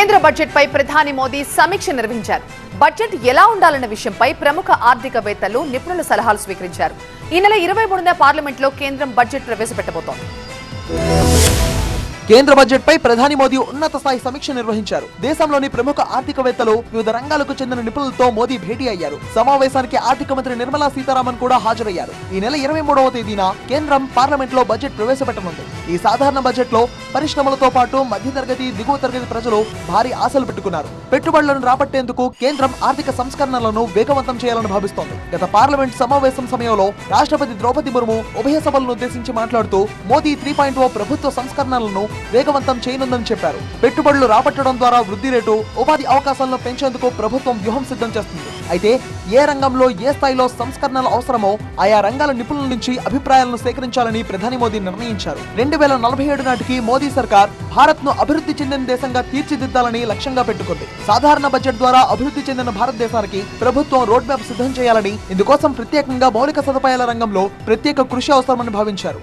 కేంద్ర బడ్జెట్ పై ప్రధాని మోదీ సమీక్ష నిర్వహించారు. బడ్జెట్ ఎలా ఉండాలన్న విషయంపై ప్రముఖ ఆర్థికవేత్తలు నిపుణుల సలహాలు స్వీకరించారు. ఈ నెల ఇరవై మూడున పార్లమెంట్లో కేంద్రం బడ్జెట్ ప్రవేశపెట్టబోతోంది. కేంద్ర బడ్జెట్ పై ప్రధాని మోదీ ఉన్నత స్థాయి సమీక్ష నిర్వహించారు. దేశంలోని ప్రముఖ ఆర్థికవేత్తలు వివిధ రంగాలకు చెందిన నిపుణులతో మోదీ భేటీ అయ్యారు. సమావేశానికి ఆర్థిక మంత్రి నిర్మలా సీతారామన్ కూడా హాజరయ్యారు. ఈ నెల ఇరవై మూడవ తేదీన కేంద్రం పార్లమెంట్లో బడ్జెట్ ప్రవేశపెట్టనుంది. ఈ సాధారణ బడ్జెట్లో పరిశ్రమలతో పాటు మధ్యతరగతి దిగువ తరగతి ప్రజలు భారీ ఆశలు పెట్టుకున్నారు. పెట్టుబడులను రాబట్టేందుకు కేంద్రం ఆర్థిక సంస్కరణలను వేగవంతం చేయాలని భావిస్తోంది. గత పార్లమెంట్ సమావేశం సమయంలో రాష్ట్రపతి ద్రౌపది ముర్ము ఉభయ సభలను ఉద్దేశించి మాట్లాడుతూ మోదీ త్రీ పాయింట్ ఓ ప్రభుత్వ సంస్కరణలను వేగవంతం చేయనుందని చెప్పారు. పెట్టుబడులు రాబట్టడం ద్వారా వృద్ధి రేటు ఉపాధి అవకాశాలను పెంచేందుకు ప్రభుత్వం వ్యూహం సిద్ధం చేస్తుంది. అయితే ఏ రంగంలో ఏ స్థాయిలో సంస్కరణలు అవసరమో ఆయా రంగాల నిపుణుల నుంచి అభిప్రాయాలను సేకరించాలని ప్రధాని మోదీ నిర్ణయించారు. రెండు వేల నలభై ఏడు నాటికి మోదీ సర్కార్ భారత్ను అభివృద్ధి చెందిన దేశంగా తీర్చిదిద్దాలని లక్ష్యంగా పెట్టుకుంది. సాధారణ బడ్జెట్ ద్వారా అభివృద్ధి చెందిన భారతదేశానికి ప్రభుత్వం రోడ్ మ్యాప్ సిద్ధం చేయాలని ఇందుకోసం ప్రత్యేకంగా మౌలిక సదుపాయాల రంగంలో ప్రత్యేక కృషి అవసరమని భావించారు.